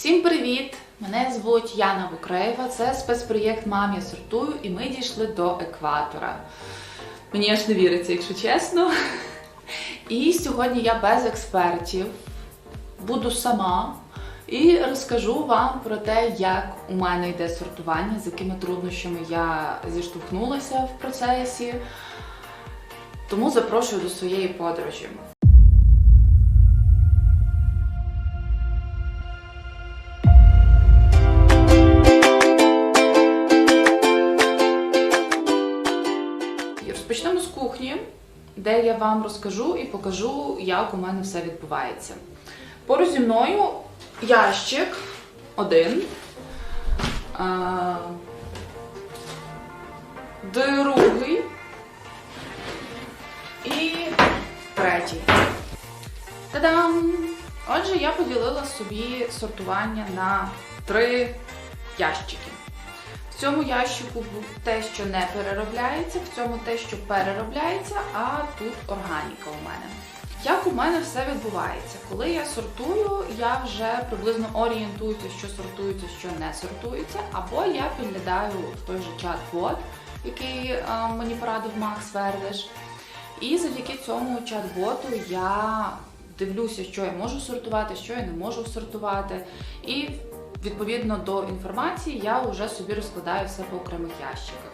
Всім привіт! Мене звуть Яна Вукреєва. Це спецпроєкт Мам я сортую, і ми дійшли до екватора. Мені аж не віриться, якщо чесно. І сьогодні я без експертів буду сама і розкажу вам про те, як у мене йде сортування, з якими труднощами я зіштовхнулася в процесі. Тому запрошую до своєї подорожі. Розпочнемо з кухні, де я вам розкажу і покажу, як у мене все відбувається. Поруч зі мною ящик один, другий і третій. Та-дам! Отже, я поділила собі сортування на три ящики. В цьому ящику те, що не переробляється, в цьому те, що переробляється, а тут органіка у мене. Як у мене все відбувається? Коли я сортую, я вже приблизно орієнтуюся, що сортується, що не сортується, або я підглядаю в той же чат-бот, який е, мені порадив Макс Вердеш. І завдяки цьому чат-боту я дивлюся, що я можу сортувати, що я не можу сортувати. І відповідно до інформації я вже собі розкладаю все по окремих ящиках.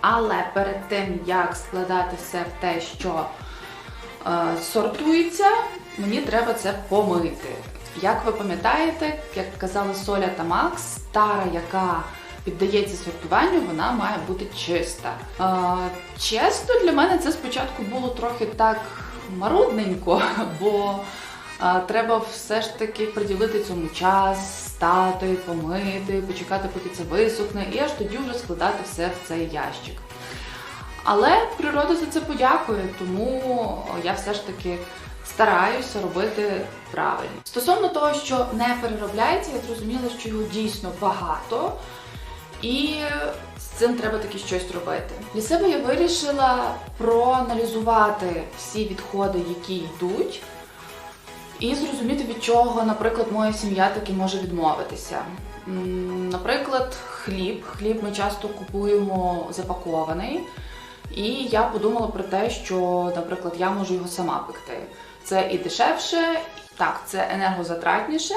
Але перед тим, як складати все в те, що е, сортується, мені треба це помити. Як ви пам'ятаєте, як казали Соля та Макс, тара, яка піддається сортуванню, вона має бути чиста. Е, чесно, для мене це спочатку було трохи так марудненько, бо треба все ж таки приділити цьому час, стати, помити, почекати, поки це висохне, і аж тоді вже складати все в цей ящик. Але природа за це подякує, тому я все ж таки стараюся робити правильно. Стосовно того, що не переробляється, я зрозуміла, що його дійсно багато, і з цим треба таки щось робити. Для себе я вирішила проаналізувати всі відходи, які йдуть, і зрозуміти, від чого, наприклад, моя сім'я таки може відмовитися. Наприклад, хліб. Хліб ми часто купуємо запакований. І я подумала про те, що, наприклад, я можу його сама пекти. Це і дешевше, так, це енергозатратніше,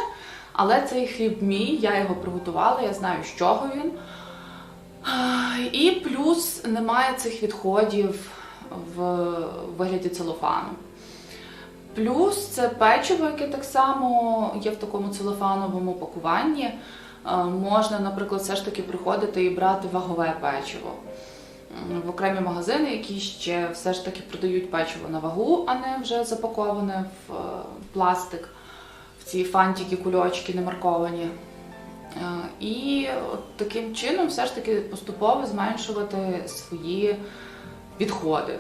але цей хліб мій, я його приготувала, я знаю, з чого він. І плюс немає цих відходів в вигляді целофану. Плюс це печиво, яке так само є в такому целофановому пакуванні. Е, Можна, наприклад, все ж таки приходити і брати вагове печиво. В окремі магазини, які ще все ж таки продають печиво на вагу, а не вже запаковане в е, пластик, в ці фантики, кульочки не марковані. Е, І таким чином все ж таки поступово зменшувати свої відходи.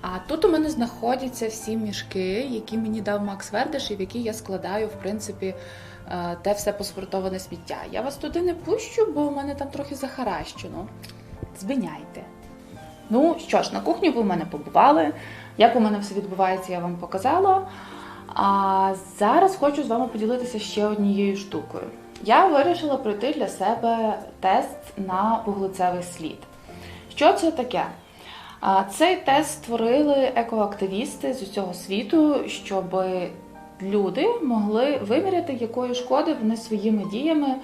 А тут у мене знаходяться всі мішки, які мені дав Макс Вердеш, і в які я складаю, в принципі, е, те все поспортоване сміття. Я вас туди не пущу, бо у мене там трохи захаращено. Звиняйте. Ну що ж, на кухні ви у мене побували. Як у мене все відбувається, я вам показала. А зараз хочу з вами поділитися ще однією штукою. Я вирішила пройти для себе тест на вуглецевий слід. Що це таке? Цей тест створили екоактивісти з усього світу, щоб люди могли виміряти, якої шкоди вони своїми діями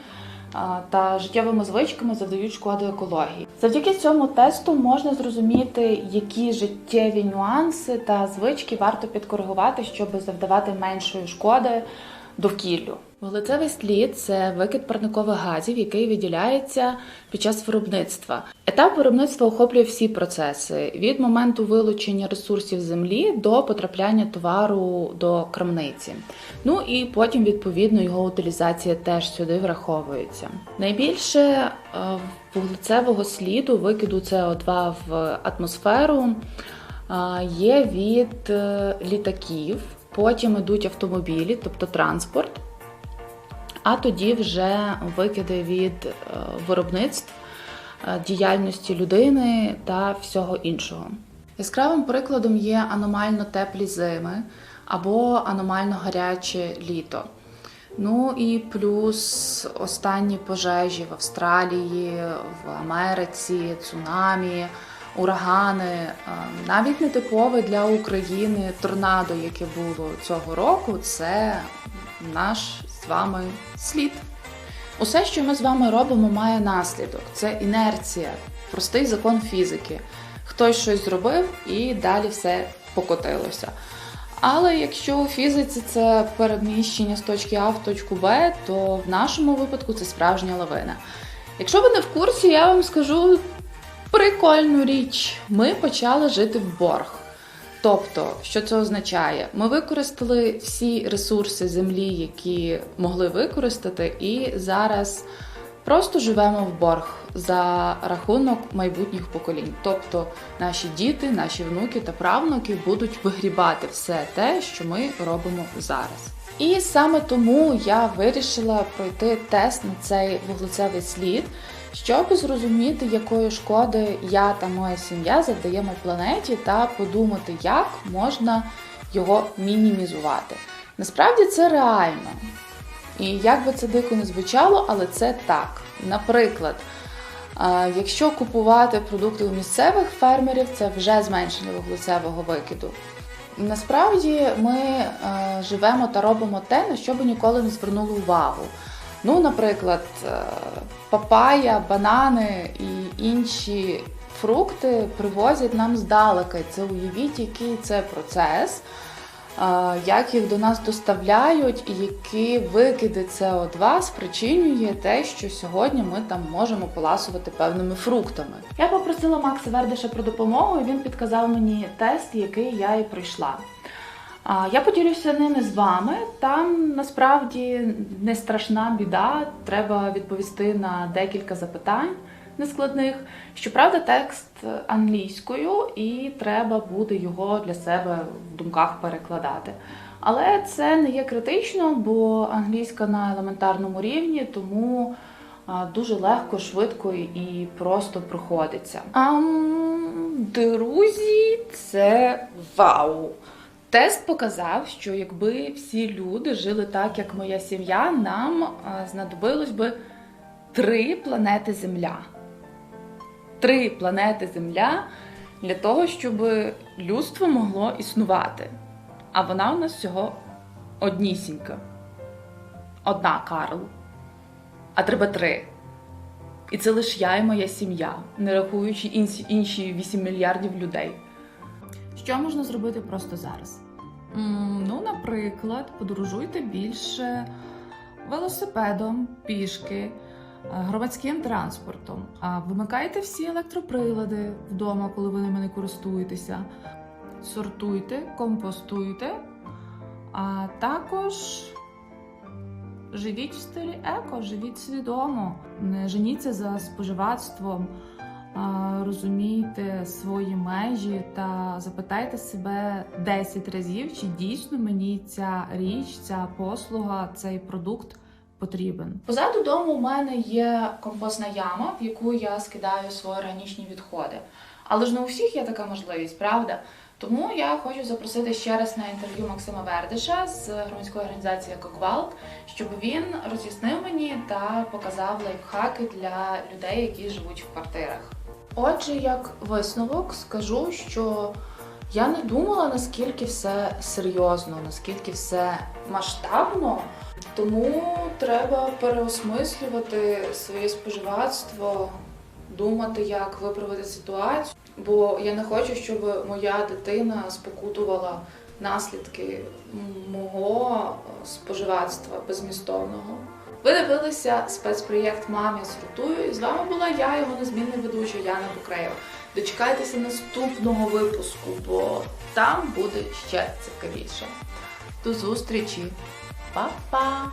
та життєвими звичками завдають шкоди екології. Завдяки цьому тесту можна зрозуміти, які життєві нюанси та звички варто підкоригувати, щоб завдавати меншої шкоди довкіллю. Вуглецевий слід це викид парникових газів, який виділяється під час виробництва. Етап виробництва охоплює всі процеси від моменту вилучення ресурсів землі до потрапляння товару до крамниці. Ну і потім, відповідно, його утилізація теж сюди враховується. Найбільше е, вуглецевого сліду викиду СО2 в атмосферу е, є від е, літаків, потім йдуть автомобілі, тобто транспорт. А тоді вже викиди від е, виробництв, е, діяльності людини та всього іншого. Яскравим прикладом є аномально теплі зими або аномально гаряче літо. Ну і плюс останні пожежі в Австралії, в Америці, цунамі, урагани, е, навіть нетипове для України торнадо, яке було цього року, це наш з вами слід. Усе, що ми з вами робимо, має наслідок. Це інерція, простий закон фізики. Хтось щось зробив і далі все покотилося. Але якщо у фізиці це переміщення з точки А в точку Б, то в нашому випадку це справжня лавина. Якщо ви не в курсі, я вам скажу прикольну річ. Ми почали жити в борг. Тобто, що це означає? Ми використали всі ресурси землі, які могли використати, і зараз просто живемо в борг за рахунок майбутніх поколінь. Тобто наші діти, наші внуки та правнуки будуть вигрібати все те, що ми робимо зараз. І саме тому я вирішила пройти тест на цей вуглецевий слід, щоб зрозуміти, якої шкоди я та моя сім'я завдаємо планеті, та подумати, як можна його мінімізувати. Насправді це реально. І як би це дико не звучало, але це так. Наприклад, якщо купувати продукти у місцевих фермерів, це вже зменшення вуглецевого викиду. Насправді ми живемо та робимо те, на що би ніколи не звернули увагу. Ну, наприклад, е, папая, банани і інші фрукти привозять нам здалека. Це уявіть, який це процес, е, як їх до нас доставляють, і які викиди СО2 спричинює те, що сьогодні ми там можемо поласувати певними фруктами. Я попросила Макса Вердиша про допомогу, і він підказав мені тест, який я і пройшла. Я поділюся ними з вами. Там насправді не страшна біда. Треба відповісти на декілька запитань нескладних. Щоправда, текст англійською, і треба буде його для себе в думках перекладати. Але це не є критично, бо англійська на елементарному рівні, тому дуже легко, швидко і просто проходиться. Друзі, це вау! Тест показав, що якби всі люди жили так, як моя сім'я, нам знадобилось би три планети Земля. Три планети Земля для того, щоб людство могло існувати. А вона у нас всього однісінька. Одна Карл. А треба три. І це лише я і моя сім'я, не рахуючи інші, інші 8 мільярдів людей. Що можна зробити просто зараз? Ну, наприклад, подорожуйте більше велосипедом, пішки, е, громадським транспортом. Вимикайте всі електроприлади вдома, коли ви ними не користуєтеся. Сортуйте, компостуйте, а також живіть в стилі еко, живіть свідомо, не женіться за споживацтвом. Розумійте свої межі та запитайте себе 10 разів, чи дійсно мені ця річ, ця послуга, цей продукт потрібен. Позаду дому у мене є компостна яма, в яку я скидаю свої органічні відходи. Але ж не у всіх є така можливість, правда? Тому я хочу запросити ще раз на інтерв'ю Максима Вердиша з громадської організації «Екоквалт», щоб він роз'яснив мені та показав лайфхаки для людей, які живуть в квартирах. Отже, як висновок, скажу, що я не думала, наскільки все серйозно, наскільки все масштабно. Тому треба переосмислювати своє споживацтво, думати, як виправити ситуацію. Бо я не хочу, щоб моя дитина спокутувала наслідки мого споживацтва безмістовного. Ви дивилися спецпроєкт Мамі сортую. І з вами була я, його незмінна ведуча Яна Букреєва. Дочекайтеся наступного випуску, бо там буде ще цікавіше. До зустрічі! Па-па!